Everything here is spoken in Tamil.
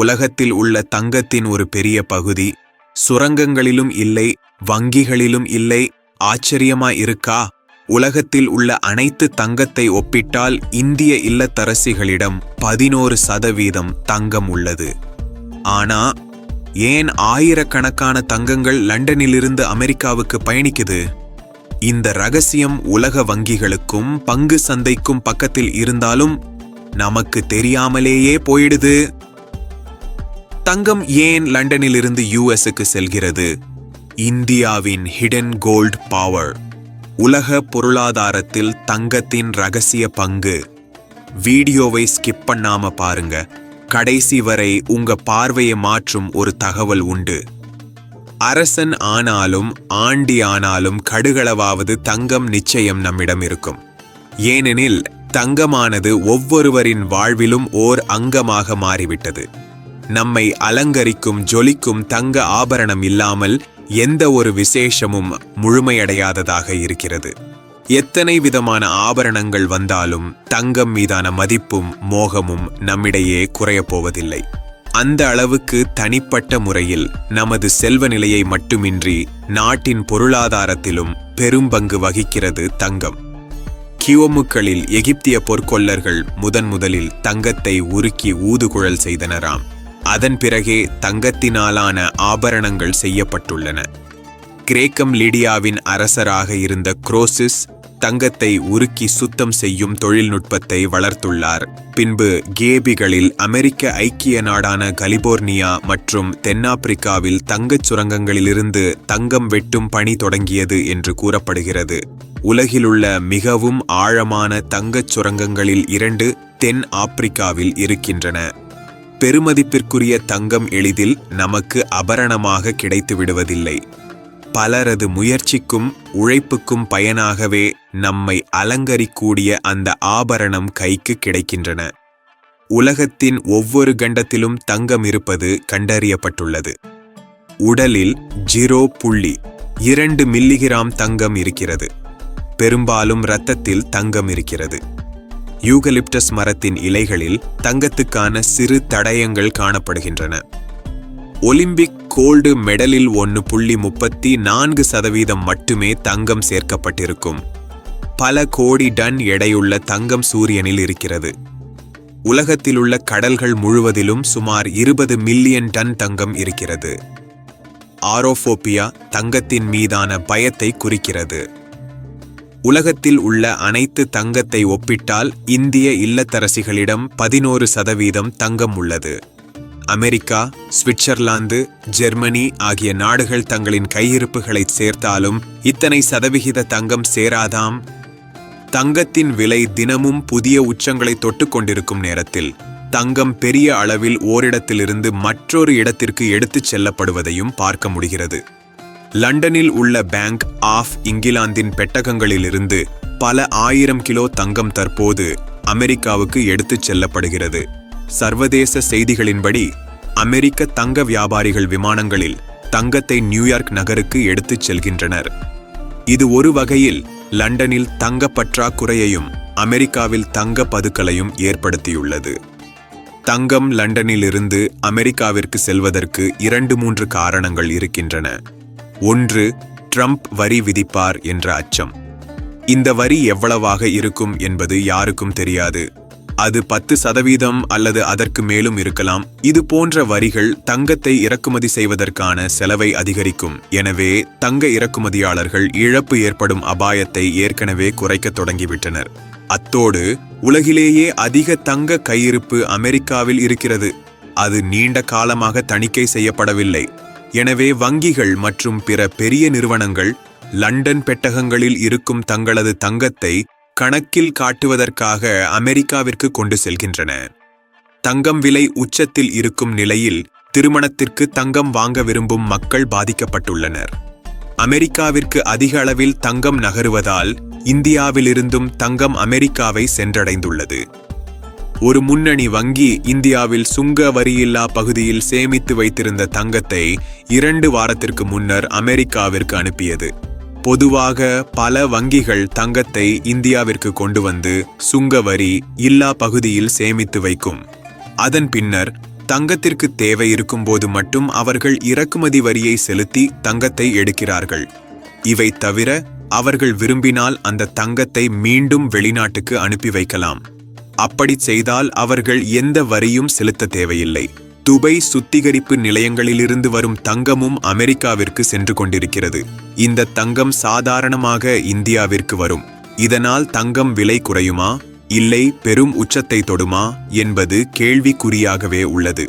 உலகத்தில் உள்ள தங்கத்தின் ஒரு பெரிய பகுதி. சுரங்கங்களிலும் இல்லை வங்கிகளிலும் இல்லை ஆச்சரியமா இருக்கா? உலகத்தில் உள்ள அனைத்து தங்கத்தை ஒப்பிட்டால் இந்திய இல்லத்தரசிகளிடம் பதினோரு சதவீதம் தங்கம் உள்ளது. ஆனா ஏன் ஆயிரக்கணக்கான தங்கங்கள் லண்டனிலிருந்து அமெரிக்காவுக்கு பயணிக்குது? இந்த ரகசியம் உலக வங்கிகளுக்கும் பங்கு சந்தைக்கும் பக்கத்தில் இருந்தாலும் நமக்கு தெரியாமலேயே போயிடுது. தங்கம் ஏன் லண்டனிலிருந்து யுஎஸ்க்கு செல்கிறது? இந்தியாவின் ஹிடன் கோல்ட் பவர் உலக பொருளாதாரத்தில் தங்கத்தின் ரகசிய பங்கு. வீடியோவை ஸ்கிப் பண்ணாம பாருங்க. கடைசி வரை உங்க பார்வையை மாற்றும் ஒரு தகவல் உண்டு. அரசன் ஆனாலும் ஆண்டி ஆனாலும் கடுகளவாவது தங்கம் நிச்சயம் நம்மிடம் இருக்கும். ஏனெனில் தங்கமானது ஒவ்வொருவரின் வாழ்விலும் ஓர் அங்கமாக மாறிவிட்டது. நம்மை அலங்கரிக்கும் ஜொலிக்கும் தங்க ஆபரணம் இல்லாமல் எந்த ஒரு விசேஷமும் முழுமையடையாததாக இருக்கிறது. எத்தனை விதமான ஆபரணங்கள் வந்தாலும் தங்கம் மீதான மதிப்பும் மோகமும் நம்மிடையே குறையப்போவதில்லை அந்த அளவுக்கு தனிப்பட்ட முறையில் நமது செல்வ நிலையை மட்டுமின்றி நாட்டின் பொருளாதாரத்திலும் பெரும்பங்கு வகிக்கிறது தங்கம். கியோமுக்களில் எகிப்திய பொற்கொல்லர்கள் முதன் முதலில் தங்கத்தை உருக்கி ஊதுகுழல் செய்தனராம். அதன் பிறகே தங்கத்தினாலான ஆபரணங்கள் செய்யப்பட்டுள்ளன. கிரேக்கம் லிடியாவின் அரசராக இருந்த குரோசிஸ் தங்கத்தை உருக்கி சுத்தம் செய்யும் தொழில்நுட்பத்தை வளர்த்துள்ளார். பின்பு கேபிகளில் அமெரிக்க ஐக்கிய நாடான கலிபோர்னியா மற்றும் தென்னாப்பிரிக்காவில் தங்கச் சுரங்கங்களிலிருந்து தங்கம் வெட்டும் பணி தொடங்கியது என்று கூறப்படுகிறது. உலகிலுள்ள மிகவும் ஆழமான தங்கச் சுரங்கங்களில் இரண்டு தென் ஆப்பிரிக்காவில் இருக்கின்றன. பெருமதிப்பிற்குரிய தங்கம் எளிதில் நமக்கு அபரணமாக கிடைத்து விடுவதில்லை. பலரது முயற்சிக்கும் உழைப்புக்கும் பயனாகவே நம்மை அலங்கரிக்கூடிய அந்த ஆபரணம் கைக்கு கிடைக்கின்றன. உலகத்தின் ஒவ்வொரு கண்டத்திலும் தங்கம் இருப்பது கண்டறியப்பட்டுள்ளது. உடலில் ஜீரோ புள்ளி இரண்டு மில்லிகிராம் தங்கம் இருக்கிறது. பெரும்பாலும் இரத்தத்தில் தங்கம் இருக்கிறது. யூகலிப்டஸ் மரத்தின் இலைகளில் தங்கத்துக்கான சிறு தடயங்கள் காணப்படுகின்றன. ஒலிம்பிக் கோல்டு மெடலில் ஒன்று புள்ளி முப்பத்தி நான்கு சதவீதம் மட்டுமே தங்கம் சேர்க்கப்பட்டிருக்கும். பல கோடி டன் எடையுள்ள தங்கம் சூரியனில் இருக்கிறது. உலகத்திலுள்ள கடல்கள் முழுவதிலும் சுமார் இருபது மில்லியன் டன் தங்கம் இருக்கிறது. ஆரோஃபோபியா தங்கத்தின் மீதான பயத்தை குறிக்கிறது. உலகத்தில் உள்ள அனைத்து தங்கத்தை ஒப்பிட்டால் இந்திய இல்லத்தரசிகளிடம் பதினோரு சதவீதம் தங்கம் உள்ளது. அமெரிக்கா சுவிட்சர்லாந்து ஜெர்மனி ஆகிய நாடுகள் தங்களின் கையிருப்புகளை சேர்த்தாலும் இத்தனை சதவிகித தங்கம் சேராதாம். தங்கத்தின் விலை தினமும் புதிய உச்சங்களை தொட்டுக்கொண்டிருக்கும் நேரத்தில் தங்கம் பெரிய அளவில் ஓரிடத்திலிருந்து மற்றொரு இடத்திற்கு எடுத்துச் செல்லப்படுவதையும் பார்க்க முடிகிறது. லண்டனில் உள்ள பேங்க் ஆஃப் இங்கிலாந்தின் பெட்டகங்களிலிருந்து பல ஆயிரம் கிலோ தங்கம் தற்போது அமெரிக்காவுக்கு எடுத்துச் செல்லப்படுகிறது. சர்வதேச செய்திகளின்படி அமெரிக்க தங்க வியாபாரிகள் விமானங்களில் தங்கத்தை நியூயார்க் நகருக்கு எடுத்துச் செல்கின்றனர். இது ஒரு வகையில் லண்டனில் தங்க பற்றாக்குறையையும் அமெரிக்காவில் தங்க பதுக்கலையும் ஏற்படுத்தியுள்ளது. தங்கம் லண்டனிலிருந்து அமெரிக்காவிற்கு செல்வதற்கு இரண்டு மூன்று காரணங்கள் இருக்கின்றன. ஒன்று ட்ரம்ப் வரி விதிப்பார் என்ற அச்சம். இந்த வரி எவ்வளவாக இருக்கும் என்பது யாருக்கும் தெரியாது. அது பத்து சதவீதம் அல்லது அதற்கு மேலும் இருக்கலாம். இது போன்ற வரிகள் தங்கத்தை இறக்குமதி செய்வதற்கான செலவை அதிகரிக்கும். எனவே தங்க இறக்குமதியாளர்கள் இழப்பு ஏற்படும் அபாயத்தை ஏற்கனவே குறைக்கத் தொடங்கிவிட்டனர். அத்தோடு உலகிலேயே அதிக தங்க கையிருப்பு அமெரிக்காவில் இருக்கிறது. அது நீண்ட காலமாக தணிக்கை செய்யப்படவில்லை. எனவே வங்கிகள் மற்றும் பிற பெரிய நிறுவனங்கள் லண்டன் பெட்டகங்களில் இருக்கும் தங்களது தங்கத்தை கணக்கில் காட்டுவதற்காக அமெரிக்காவிற்கு கொண்டு செல்கின்றன. தங்கம் விலை உச்சத்தில் இருக்கும் நிலையில் திருமணத்திற்கு தங்கம் வாங்க விரும்பும் மக்கள் பாதிக்கப்பட்டுள்ளனர். அமெரிக்காவிற்கு அதிக அளவில் தங்கம் நகருவதால் இந்தியாவிலிருந்தும் தங்கம் அமெரிக்காவை சென்றடைந்துள்ளது. ஒரு முன்னணி வங்கி இந்தியாவில் சுங்க வரியில்லா பகுதியில் சேமித்து வைத்திருந்த தங்கத்தை இரண்டு வாரத்திற்கு முன்னர் அமெரிக்காவிற்கு அனுப்பியது. பொதுவாக பல வங்கிகள் தங்கத்தை இந்தியாவிற்கு கொண்டு வந்து சுங்க வரி இல்லா பகுதியில் சேமித்து வைக்கும். அதன் பின்னர் தங்கத்திற்கு தேவை இருக்கும்போது மட்டும் அவர்கள் இறக்குமதி வரியை செலுத்தி தங்கத்தை எடுக்கிறார்கள். இவை தவிர அவர்கள் விரும்பினால் அந்த தங்கத்தை மீண்டும் வெளிநாட்டுக்கு அனுப்பி வைக்கலாம். அப்படி செய்தால் அவர்கள் எந்த வரியும் செலுத்த தேவையில்லை. துபை சுத்திகரிப்பு நிலையங்களிலிருந்து வரும் தங்கமும் அமெரிக்காவிற்கு சென்று கொண்டிருக்கிறது. இந்த தங்கம் சாதாரணமாக இந்தியாவிற்கு வரும். இதனால் தங்கம் விலை குறையுமா? இல்லை பெரும் உச்சத்தை தொடுமா? என்பது கேள்விக்குறியாகவே உள்ளது.